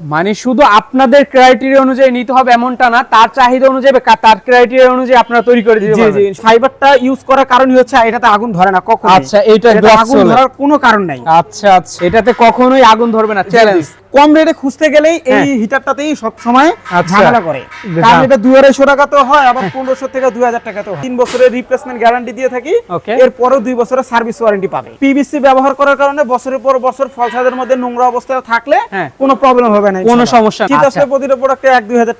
মানে শুধু আপনাদের ক্রাইটেরিয়া অনুযায়ী নিতে হবে এমনটা না তার চাহিদা অনুযায়ী বা তার ক্রাইটেরিয়া অনুযায়ী আপনারা তৈরি করে দিতে জি জি পারবেন। ফাইবারটা ইউজ করার কারণই হচ্ছে এটাতে আগুন ধরে না কখনো আচ্ছা, এইটা আগুন ধরার কোনো কারণ নাই। আচ্ছা আচ্ছা এটাতে কখনোই আগুন ধরবে না চ্যালেঞ্জ কম রেটে খুঁজতে গেলেই এই হ্যাঁ। হিটারটাতেই সব সময় আচ্ছা। ঝামেলা করে। হ্যাঁ। কারণ এটা দুই আড়াইশো টাকা তো হয় আবার পনেরোশো থেকে দুই হাজার টাকা তো তিন বছরের রিপ্লেসমেন্ট গ্যারান্টি দিয়ে থাকি এর এরপরও দুই বছরের সার্ভিস ওয়ারেন্টি পাবে। পিভিসি ব্যবহার করার কারণে বছরের পর বছর ফল ছাদের মধ্যে নোংরা অবস্থায় থাকলে হ্যাঁ। কোনো প্রবলেম হবে না কোনো সমস্যা না, শীত আচ্ছা। প্রতিটা প্রোডাক্টে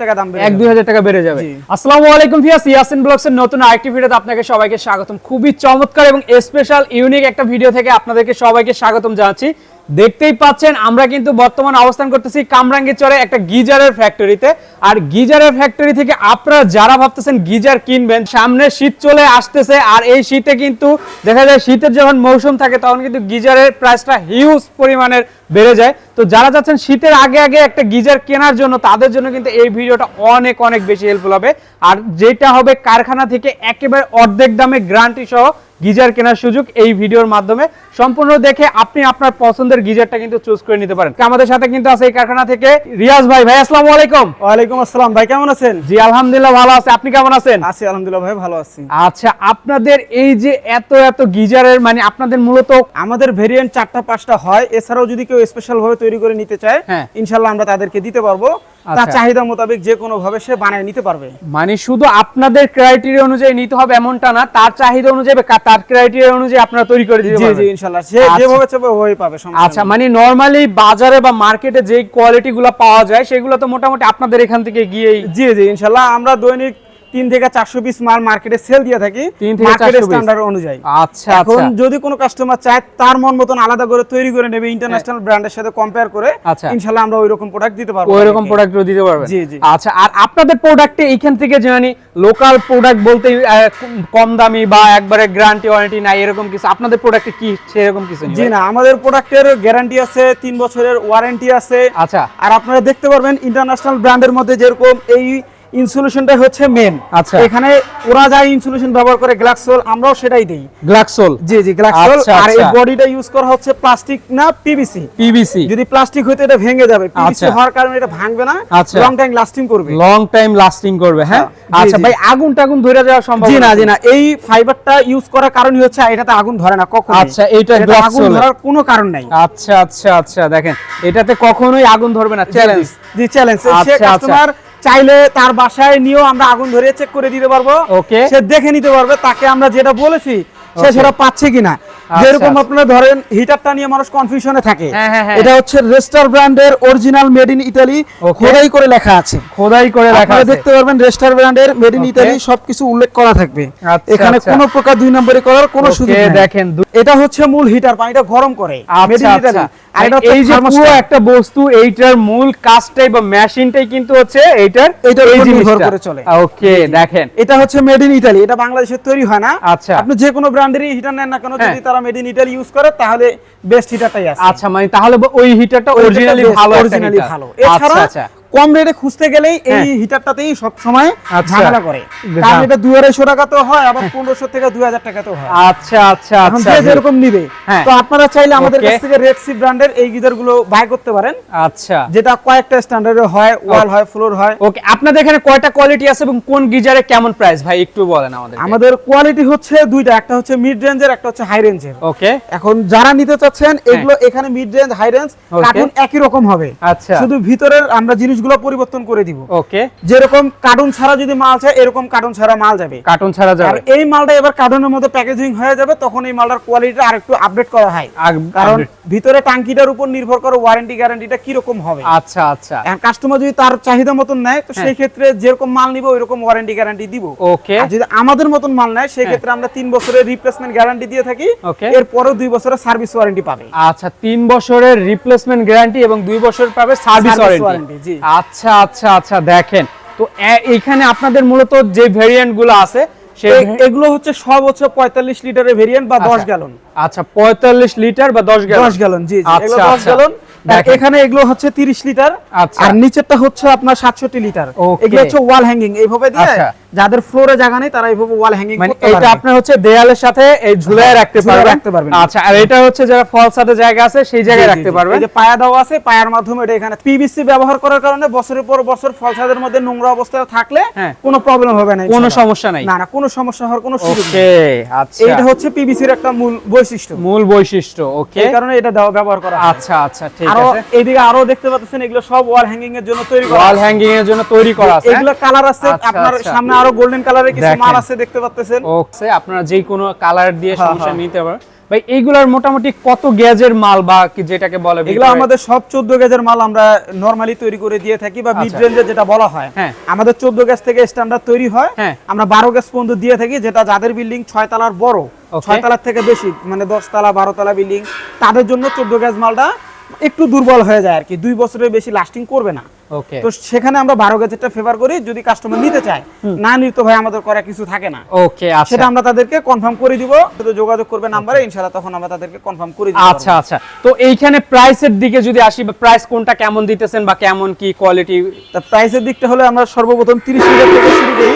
টাকা দাম বেড়ে এক যাবে। দুই হাজার টাকা বেড়ে যাবে। আসসালামু আলাইকুম ভিয়াস ইয়াসিন ব্লগস এর নতুন আরেকটি ভিডিওতে আপনাকে সবাইকে স্বাগতম। খুবই চমৎকার এবং স্পেশাল ইউনিক একটা ভিডিও থেকে আপনাদেরকে সবাইকে স্বাগতম জানাচ্ছি। দেখতেই পাচ্ছেন, আমরা কিন্তু বর্তমান অবস্থান করতেছি কামরাঙ্গি চরে একটা গিজারের ফ্যাক্টরিতে। আর গিজারের ফ্যাক্টরি থেকে আপনারা যারা ভাবতেছেন গিজার কিনবেন, সামনে শীত চলে আসতেছে, আর এই শীতে কিন্তু দেখা যায় শীতের যখন মৌসুম থাকে, তখন কিন্তু গিজারের প্রাইসটা হিউজ পরিমাণের বেড়ে যায়। তো যারা যাচ্ছেন শীতের আগে আগে একটা গিজার কেনার জন্য, তাদের জন্য কিন্তু এই ভিডিওটা অনেক অনেক বেশি হেল্পফুল হবে। আর যেটা হবে কারখানা থেকে একেবারে অর্ধেক দামে গ্যারান্টি সহ গিজার কেনার সুযোগ এই ভিডিওর মাধ্যমে। সম্পূর্ণ দেখে আপনি আপনার পছন্দের গিজারটা কিন্তু চুজ করে নিতে পারেন। আমাদের সাথে কিন্তু আছে এই কারখানা থেকে রিয়াজ ভাই। ভাই আসসালামু আলাইকুম। ওয়ালাইকুম আসসালাম। ভাই কেমন আছেন? জি আলহামদুলিল্লাহ ভালো আছে। আপনি কেমন আছেন? আছি আলহামদুলিল্লাহ ভাই ভালো আছি। আচ্ছা আপনাদের এই যে এত এত গিজারের মানে আপনাদের মূলত আমাদের ভেরিয়েন্ট চারটা পাঁচটা হয়। এছাড়াও যদি কেউ স্পেশাল ভাবে তৈরি করে নিতে চায় হ্যাঁ। ইনশাল্লাহ আমরা তাদেরকে দিতে পারব। তার আচ্ছা। চাহিদা মোতাবেক যে কোনো ভাবে সে বানায় নিতে পারবে। মানে শুধু আপনাদের ক্রাইটেরিয়া অনুযায়ী নিতে হবে এমনটা না তার চাহিদা অনুযায়ী বা তার ক্রাইটেরিয়া অনুযায়ী আপনারা তৈরি করে দিতে জি জি ইনশাআল্লাহ। সে আচ্ছা। যেভাবে চাইবে ওই পাবে আচ্ছা মানে নরমালি বাজারে বা মার্কেটে যে কোয়ালিটিগুলো পাওয়া যায় সেগুলো তো মোটামুটি আপনাদের এখান থেকে গিয়েই জি জি ইনশাআল্লাহ। আমরা দৈনিক তিন থেকে চারশো পিস মাল মার্কেটে সেল দিয়ে থাকি মার্কেটের স্ট্যান্ডার্ড অনুযায়ী। আচ্ছা এখন আচ্ছা যদি কোনো কাস্টমার চায় তার মন মতন আলাদা করে তৈরি করে নেবে ইন্টারন্যাশনাল ব্র্যান্ডের সাথে কম্পেয়ার করে আচ্ছা। ইনশাল্লাহ আমরা ওই রকম প্রোডাক্ট দিতে পারব ওই রকম প্রোডাক্ট দিতে পারবেন। জি, জি। আচ্ছা আর আপনাদের প্রোডাক্টে এইখান থেকে জানি লোকাল প্রোডাক্ট বলতে কম দামি বা একবারে গ্যারান্টি ওয়ারেন্টি নাই এরকম কিছু আপনাদের প্রোডাক্টে কি সেরকম কিছু জি না আমাদের প্রোডাক্টের গ্যারান্টি আছে তিন বছরের ওয়ারেন্টি আছে। আচ্ছা। আর আপনারা দেখতে পারবেন ইন্টারন্যাশনাল ব্র্যান্ডের মধ্যে যেরকম এই ইনসুলেশনটা হচ্ছে মেন আচ্ছা। এখানে ওরা যা ইনসুলেশন ব্যবহার করে গ্লাক্সোল আমরাও সেটাই দেই। গ্লাক্সোল জি জি গ্লাক্সোল আচ্ছা, আর এই আচ্ছা। বডিটা ইউজ করা হচ্ছে প্লাস্টিক না পিভিসি পিভিসি যদি প্লাস্টিক হইতো এটা ভেঙে যাবে। পিভিসি আচ্ছা। হওয়ার কারণে এটা ভাঙবে না আচ্ছা। লং টাইম লাস্টিং করবে। লং টাইম লাস্টিং করবে হ্যাঁ? আচ্ছা। ভাই আগুন টাগুন ধরে যাওয়া সম্ভব জি না জি না। এই ফাইবারটা ইউজ করার কারণই হচ্ছে এটাতে আগুন ধরে না কখনো আচ্ছা, এইটা আগুন ধরার কোনো কারণ নাই। আচ্ছা আচ্ছা আচ্ছা দেখেন। এটাতে কখনোই আগুন ধরবে না চ্যালেঞ্জ জি। চ্যালেঞ্জ সে আচ্ছা, আচ্ছা। কাস্টমার চাইলে তার বাসায় নিয়েও আমরা আগুন ধরিয়ে চেক করে দিতে পারব। Okay. সে দেখে নিতে পারবে তাকে আমরা যেটা বলেছি সে সেটা পাচ্ছে কিনা। আচ্ছা, যেরকম। আপনারা ধরেন হিটারটা নিয়ে মানুষ কনফিউশনে থাকে। হ্যাঁ, হ্যাঁ, হ্যাঁ। এটা হচ্ছে রেস্টার ব্র্যান্ডের অরিজিনাল মেড ইন ইতালি খোদাই করে লেখা আছে। খোদাই করে রাখা আপনারা দেখতে পারবেন রেস্টার ব্র্যান্ডের মেড ইন ইতালি সবকিছু উল্লেখ করা থাকবে। আচ্ছা, এখানে আচ্ছা। কোনো প্রকার দুই নম্বরে করার কোনো সুযোগ নেই। দেখেন, এটা হচ্ছে মূল হিটার পানিটা গরম করে। মেড ইন ইতালি আচ্ছা। আর এটা হচ্ছে এই যে পুরো একটা বস্তু এইটার মূল কাজটাই বা মেশিনটাই কিন্তু হচ্ছে এইটার এইটার এই উপর নির্ভর করে চলে। ওকে দেখেন। এটা হচ্ছে মেড ইন ইতালি এটা বাংলাদেশে তৈরি হয় না। আচ্ছা। আপনি যে কোনো ব্র্যান্ডেরই হিটার নেন না কেন হ্যাঁ। যদি তারা মেড ইন ইতালি ইউজ করে তাহলে বেস্ট হিটারটাই আছে। আচ্ছা মানে তাহলে ওই হিটারটা অরিজিনালি ভালো অরিজিনালি ভালো ভালো। এছাড়া আচ্ছা আচ্ছা। কম রেটে খুঁজতে গেলেই এই হ্যাঁ। হিটারটাতেই সব সময় আচ্ছা। ঝামেলা করে। হ্যাঁ। কারণ এটা দুই আড়াইশো টাকা তো হয় আবার থেকে দুই হাজার টাকা তো হয়। আচ্ছা আচ্ছা এখন আচ্ছা। যে যেরকম নিবে। হ্যাঁ। তো আপনারা চাইলে আমাদের কাছ থেকে রেড সি ব্র্যান্ডের এই বাই করতে পারেন। আচ্ছা। যেটা কয়েকটা স্ট্যান্ডার্ডে হয় ওয়াল হয় ফ্লোর হয়। ওকে আপনাদের এখানে কয়টা কোয়ালিটি আছে এবং কোন গিজারে কেমন প্রাইস ভাই একটু বলেন আমাদের আমাদের কোয়ালিটি হচ্ছে দুইটা একটা হচ্ছে মিড রেঞ্জের একটা হচ্ছে হাই রেঞ্জের ওকে এখন যারা নিতে চাচ্ছেন এগুলো এখানে mid range high range. Carton একই রকম হবে। আচ্ছা। শুধু ভিতরের আমরা জিনিসগুলো পরিবর্তন করে দিব। ওকে। যেরকম কার্টুন ছাড়া যদি মাল চায় এরকম কার্টুন ছাড়া মাল যাবে। কার্টুন ছাড়া যাবে। আর এই মালটা এবার কার্টুনের মধ্যে প্যাকেজিং হয়ে যাবে তখন এই মালটার কোয়ালিটিটা আরেকটু আপডেট করা হয়। কারণ ভিতরে টাঙ্কিটার উপর নির্ভর করে ওয়ারেন্টি গ্যারান্টিটা কি রকম হবে। আচ্ছা আচ্ছা। কাস্টমার যদি তার চাহিদা মতন নেয় তো হ্যাঁ। সেই ক্ষেত্রে যেরকম মাল নিব ওইরকম ওয়ারেন্টি গ্যারান্টি দিব। ওকে। আর যদি আমাদের মতন মাল নেয় সেই ক্ষেত্রে আমরা তিন বছরের রিপ্লেসমেন্ট গ্যারান্টি দিয়ে থাকি। Okay. এরপরেও দুই বছরের সার্ভিস ওয়ারেন্টি পাবে। আচ্ছা তিন বছরের রিপ্লেসমেন্ট গ্যারান্টি এবং দুই বছর পাবে সার্ভিস ওয়ারেন্টি জি। আচ্ছা আচ্ছা আচ্ছা দেখেন তো এখানে আপনাদের মূলত যে ভেরিয়েন্টগুলো আছে এগুলো হচ্ছে সব হচ্ছে পঁয়তাল্লিশ লিটারের ভেরিয়েন্ট বা দশ আচ্ছা। গ্যালন আচ্ছা পঁয়তাল্লিশ লিটার বা দশ গ্যালন দশ গ্যালন জি আচ্ছা, দশ আচ্ছা। গ্যালন। এখানে এগুলো হচ্ছে তিরিশ লিটার আচ্ছা। আর নিচেরটা হচ্ছে আপনার সাতষট্টি লিটার Okay. এগুলো হচ্ছে ওয়াল হ্যাঙ্গিং এইভাবে দিয়ে। যাদের ফ্লোরে জায়গা নেই তারা এইভাবে ওয়াল হ্যাঙ্গিং মানে এটা আপনার হচ্ছে দেয়ালের সাথে এই ঝুলায় রাখতে ঝুলায় পারবেন? রাখতে পারবেন। আচ্ছা আর এটা হচ্ছে যারা ফল সাথে জায়গা আছে সেই জায়গায় রাখতে। পারবেন। এই যে পায়া দেওয়া আছে পায়ার মাধ্যমে এটা এখানে পিভিসি ব্যবহার করার কারণে বছরের পর বছর ফল ছাদের মধ্যে নোংরা অবস্থায় থাকলে হ্যাঁ। কোনো প্রবলেম হবে না কোনো সমস্যা নাই। না না কোনো সমস্যা হওয়ার কোনো সুযোগ নেই। ওকে আচ্ছা। এইটা হচ্ছে পিভিসির একটা মূল বৈশিষ্ট্য। মূল বৈশিষ্ট্য ওকে এই কারণে এটা দেওয়া ব্যবহার করা আচ্ছা আচ্ছা ঠিক আরও আছে। এইদিকে আরও দেখতে পাচ্ছেন এগুলো সব ওয়াল হ্যাঙ্গিং এর জন্য তৈরি করা ওয়াল হ্যাঙ্গিং এর জন্য তৈরি করা আছে। এগুলো কালার আছে আচ্ছা, আপনার আচ্ছা। সামনে আরও গোল্ডেন কালারের কিছু মাল আছে দেখতে পাচ্ছেন ওকে আপনারা যে কোনো কালার দিয়ে হ্যাঁ, সমস্যা হ্যাঁ। নিতে পারেন ভাই এইগুলার মোটামুটি কত গ্যাজের মাল বা কি যেটাকে বলে এগুলো আমাদের সব 14 গেজের মাল আমরা নরমালি তৈরি করে দিয়ে থাকি বা মিড আচ্ছা। রেঞ্জে যেটা বলা হয় হ্যাঁ। আমাদের 14 গেজ থেকে স্ট্যান্ডার্ড তৈরি হয়। আমরা 12 গেজ পর্যন্ত দিয়ে থাকি যেটা যাদের বিল্ডিং 6 তলার বড় Okay. 6 তলার থেকে বেশি মানে 10 তলা 12 তলা বিল্ডিং তাদের জন্য 14 গেজ মালটা একটু দুর্বল হয়ে যায় আর কি দুই বছরের বেশি লাস্টিং করবে না তো সেখানে আমরা 12 গেজেরটা ফেভার করি যদি কাস্টমার নিতে চায়। না নিতে ভাই আমাদের করা কিছু থাকে না। ওকে আচ্ছা। সেটা আমরা তাদেরকে কনফার্ম করে দিব। শুধু যোগাযোগ করবে নাম্বারে ইনশাআল্লাহ তখন আমরা তাদেরকে কনফার্ম করে দিব আচ্ছা আচ্ছা। তো এইখানে প্রাইসের দিকে যদি আসি প্রাইস কোনটা কেমন দিতেছেন বা কেমন কি কোয়ালিটি তা প্রাইসের দিকটা হলে আমরা সর্বপ্রথম 30 লিটার থেকে শুরু করি।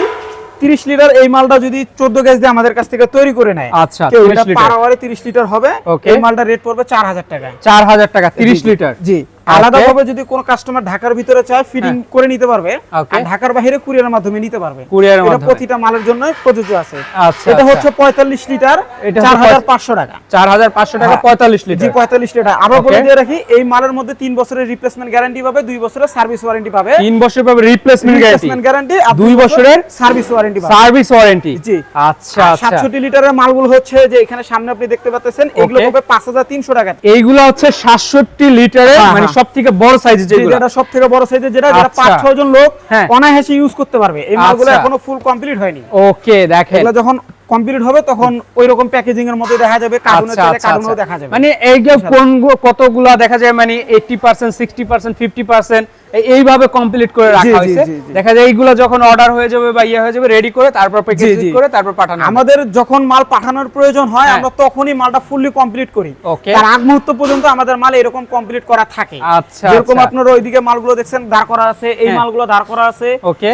30 লিটার এই মালটা যদি 14 গ্যাস দিয়ে আমাদের কাছ থেকে তৈরি করে নেয় আচ্ছা, 30 এটা লিটার। পার আওয়ারে 30 লিটার হবে। এই মালটা রেট পড়বে 4000 টাকা। চার হাজার টাকা তিরিশ লিটার জি। আলাদাভাবে যদি কোনো কাস্টমার ঢাকার ভিতরে চায় ফিটিং করে নিতে পারবে। হ্যাঁ। আর ঢাকার বাইরে কুরিয়ারের মাধ্যমে নিতে পারবে। কুরিয়ারের এটা মাধ্যমে। প্রতিটা মালের জন্য প্রযোজ্য আছে। আচ্ছা, এটা আচ্ছা। হচ্ছে 45 লিটার 4500 টাকা। চার হাজার পাঁচশো টাকা হ্যাঁ। পঁয়তাল্লিশ জি 45 লিটার। আবার বলে দিয়ে রাখি এই মালের মধ্যে 3 বছরের রিপ্লেসমেন্ট গ্যারান্টি পাবে 2 বছরের সার্ভিস ওয়ারেন্টি পাবে। তিন বছর পাবে রিপ্লেসমেন্ট গ্যারান্টি গ্যারান্টি দুই বছরের সার্ভিস ওয়ারেন্টি পাবে। Service warranty ji. আচ্ছা আচ্ছা। 67 লিটারের মালগুলো হচ্ছে যে এখানে সামনে আপনি দেখতে পাচ্ছেন এগুলো. হবে 5300 টাকা। এইগুলো হচ্ছে সাতষট্টি লিটারের হ্যাঁ, মানে হ্যাঁ। সব থেকে বড় সাইজ যেটা সবথেকে বড় সাইজের যেটা যেটা আচ্ছা। পাঁচ ছয় জন লোক হ্যাঁ। অনায়াসে ইউজ করতে পারবে এই মালগুলো আচ্ছা। এখনও ফুল কমপ্লিট হয়নি ওকে দেখেন এগুলো যখন কমপ্লিট হবে তখন ওই রকম প্যাকেজিং এর মধ্যে দেখা যাবে কার্টুনে আচ্ছা আচ্ছা কার্টুনেও আচ্ছা। দেখা যাবে মানে এইগুলো কোন কতগুলা দেখা যায় মানে eighty percent sixty percent fifty percent এইভাবে কমপ্লিট করে রাখা হয়েছে। দেখা যায় এইগুলো যখন অর্ডার হয়ে যাবে বা ইয়ে হয়ে যাবে রেডি করে তারপর প্যাকেজিং করে তারপর পাঠানো আমাদের যখন মাল পাঠানোর প্রয়োজন হয় হ্যাঁ। আমরা তখনই মালটা ফুললি কমপ্লিট করি. তার আগ মুহূর্ত পর্যন্ত আমাদের মাল এরকম কমপ্লিট করা থাকে আচ্ছা, যেরকম আচ্ছা। আপনার ওইদিকে মালগুলো দেখছেন দাঁড় করা আছে এই হ্যাঁ। মালগুলো দাঁড় করা আছে.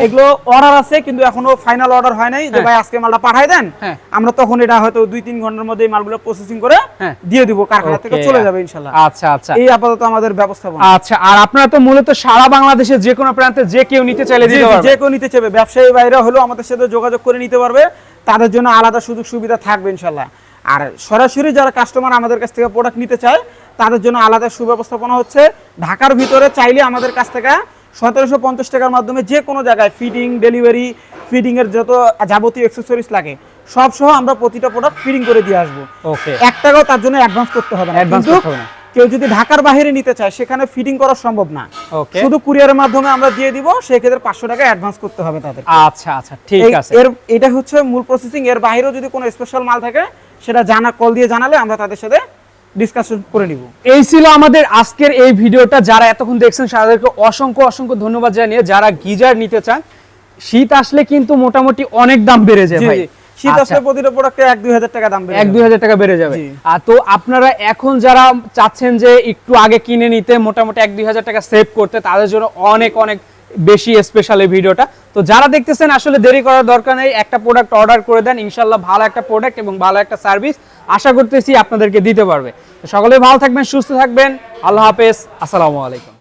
এগুলো অর্ডার আছে কিন্তু এখনও ফাইনাল অর্ডার হয় নাই যে হ্যাঁ। ভাই আজকে মালটা পাঠাই দেন হ্যাঁ। আমরা তখন এটা হয়তো দুই তিন ঘণ্টার মধ্যে এই মালগুলো প্রসেসিং করে। দিয়ে দিব কারখানা থেকে চলে যাবে ইনশাল্লাহ আচ্ছা আচ্ছা এই আপাতত আমাদের ব্যবস্থাপনা আচ্ছা আর আপনারা তো মূলত সারা বাংলাদেশের যে কোনো প্রান্তে যে কেউ নিতে চাইলে দিতে পারবে। যে কেউ নিতে চাইবে। ব্যবসায়ী বাইরে হলেও আমাদের সাথে যোগাযোগ করে নিতে পারবে। তাদের জন্য আলাদা সুযোগ সুবিধা থাকবে ইনশাল্লাহ আর সরাসরি যারা কাস্টমার আমাদের কাছ থেকে প্রোডাক্ট নিতে চায় তাদের জন্য আলাদা সুব্যবস্থাপনা হচ্ছে। ঢাকার ভিতরে চাইলে আমাদের কাছ থেকে সতেরোশো পঞ্চাশ টাকার মাধ্যমে যে কোনো জায়গায় ফিডিং ডেলিভারি ফিটিং এর যত যাবতীয় অ্যাক্সেসরিজ লাগে সব সহ আমরা প্রতিটা প্রোডাক্ট ফিডিং করে দিয়ে আসব। ওকে এক টাকাও তার জন্য অ্যাডভান্স করতে হবে না। কিন্তু করতে হবে না। কেউ যদি ঢাকার বাইরে নিতে চায় সেখানে ফিটিং করা সম্ভব না। শুধু কুরিয়ারের মাধ্যমে আমরা দিয়ে দিব সেই ক্ষেত্রে পাঁচশো টাকা অ্যাডভান্স করতে হবে তাদের। আচ্ছা আচ্ছা ঠিক আছে। এর এটা হচ্ছে মূল প্রসেসিং এর বাইরেও যদি কোনো স্পেশাল মাল থাকে সেটা জানা কল দিয়ে জানালে আমরা তাদের সাথে ডিসকাশন করে নিব। এই ছিল আমাদের আজকের এই ভিডিওটা। যারা এতক্ষণ দেখছেন তাদেরকে অসংখ্য অসংখ্য ধন্যবাদ জানিয়ে যারা গিজার নিতে চান শীত আসলে কিন্তু মোটামুটি অনেক দাম বেড়ে যায় ভাই। শীত আচ্ছা, আসলে প্রতিটা প্রোডাক্টে এক দুই হাজার টাকা দাম বেড়ে এক যাবে। দুই হাজার টাকা বেড়ে যাবে। আর তো আপনারা এখন যারা চাচ্ছেন যে একটু আগে কিনে নিতে মোটামুটি এক দুই হাজার টাকা সেভ করতে তাদের জন্য অনেক অনেক বেশি স্পেশাল এই ভিডিওটা। তো যারা দেখতেছেন আসলে দেরি করার দরকার নেই। একটা প্রোডাক্ট অর্ডার করে দেন ইনশাল্লাহ ভালো একটা প্রোডাক্ট এবং ভালো একটা সার্ভিস আশা করতেছি আপনাদেরকে দিতে পারবে। সকলে ভালো থাকবেন সুস্থ থাকবেন। আল্লাহ হাফেজ। আসসালামু আলাইকুম।